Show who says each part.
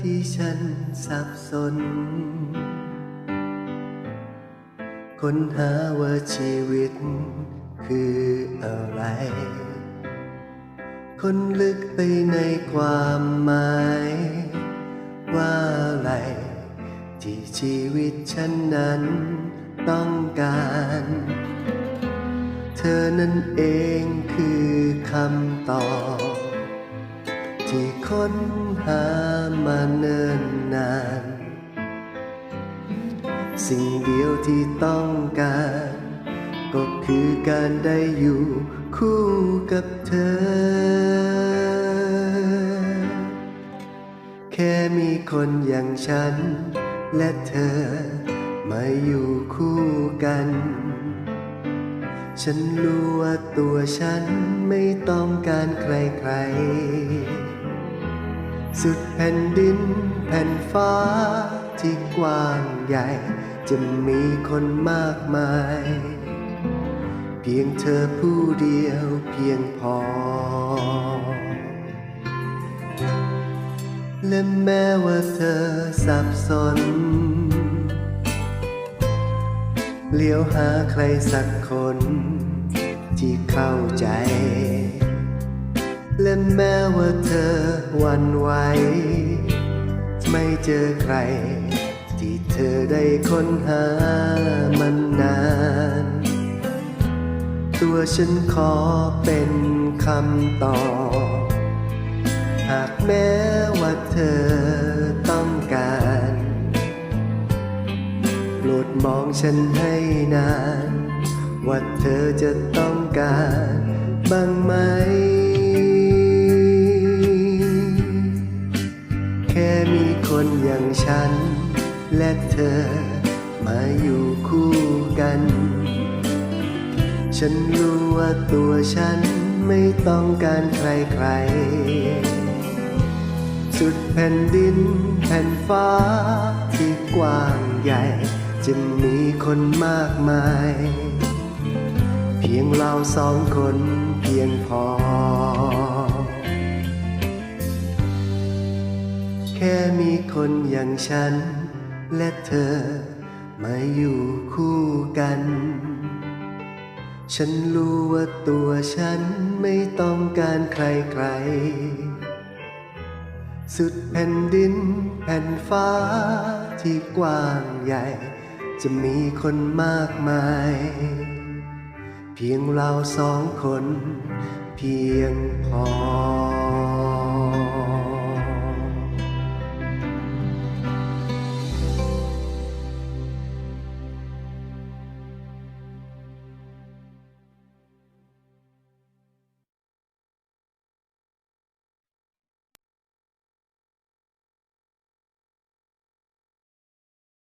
Speaker 1: ที่ฉันสับสน ค้นหาว่าชีวิตคืออะไร คนลึกไปในความหมาย ว่าอะไร ที่ชีวิตฉันนั้นต้องการ เธอนั่นเองคือคำตอบ ที่ค้นหามาเนิ่นนาน สิ่งเดียวที่ต้องการ ก็คือการได้อยู่คู่กับเธอ แค่มีคนอย่างฉัน และเธอ มาอยู่คู่กัน ฉันรู้ว่าตัวฉันไม่ต้องการใครๆ สุดแผ่นดินแผ่นฟ้าที่กว้างใหญ่ จะมีคนมากมาย เพียงเธอผู้เดียวเพียงพอ และแม้ว่าเธอสับสน เลี้ยวหาใครสักคนที่เข้าใจ และแม้ว่าเธอวันไหว ไม่เจอใคร ที่เธอได้ค้นหามันนาน ตัวฉันขอเป็นคำตอบหากแม้ว่าเธอต้องการโปรดมองฉันให้นาน ว่าเธอจะต้องการบ้างไหม คนอย่างฉัน และเธอมาอยู่คู่กัน ฉันรู้ว่าตัวฉันไม่ต้องการใครๆสุดแผ่นดินแผ่นฟ้าที่กว้างใหญ่ จะมีคนมากมาย เพียงเราสองคนเพียงพอ คนอย่างฉัน และเธอมาอยู่คู่กัน ฉันรู้ว่าตัวฉันไม่ต้องการใครๆสุดแผ่นดินแผ่นฟ้าที่กว้างใหญ่ จะมีคนมากมาย เพียงเราสองคน เพียงพอ